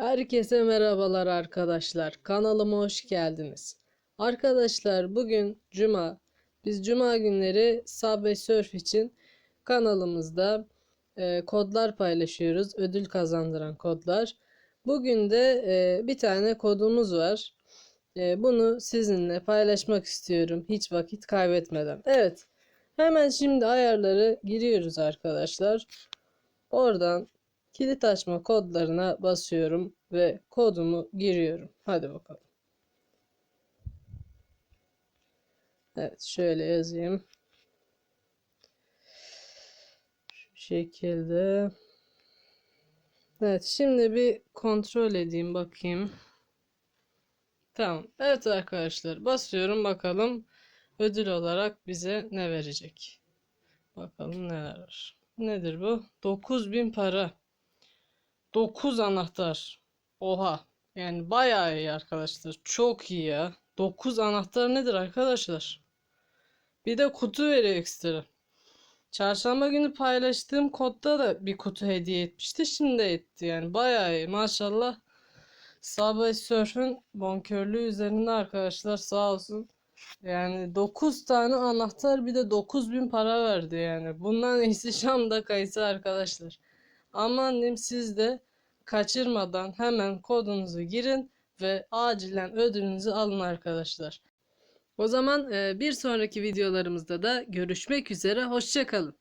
Herkese merhabalar arkadaşlar. Kanalıma hoş geldiniz. Arkadaşlar bugün cuma. Biz cuma günleri Subway Surf için kanalımızda e, kodlar paylaşıyoruz. Ödül kazandıran kodlar. Bugün de e, bir tane kodumuz var. E, bunu sizinle paylaşmak istiyorum. Hiç vakit kaybetmeden. Evet. Hemen şimdi ayarları giriyoruz arkadaşlar. Oradan kilit açma kodlarına basıyorum ve kodumu giriyorum. Hadi bakalım. Evet şöyle yazayım. Şu şekilde. Evet şimdi bir kontrol edeyim bakayım. Tamam. Evet arkadaşlar basıyorum bakalım ödül olarak bize ne verecek. Bakalım neler var. Nedir bu? 9000 para. 9 anahtar. Oha. Yani bayağı iyi arkadaşlar. Çok iyi ya. 9 anahtar nedir arkadaşlar? Bir de kutu veriyor ekstra. Çarşamba günü paylaştığım kodda da bir kutu hediye etmişti. Şimdi de etti yani. Bayağı iyi. Maşallah. Subway Surf'ün bonkörlüğü üzerinde arkadaşlar sağ olsun. Yani 9 tane anahtar bir de 9000 para verdi yani. Bundan iyisi Şam'da kayısı arkadaşlar. Aman diyeyim siz de kaçırmadan hemen kodunuzu girin ve acilen ödülünüzü alın arkadaşlar. O zaman e, bir sonraki videolarımızda da görüşmek üzere. Hoşçakalın.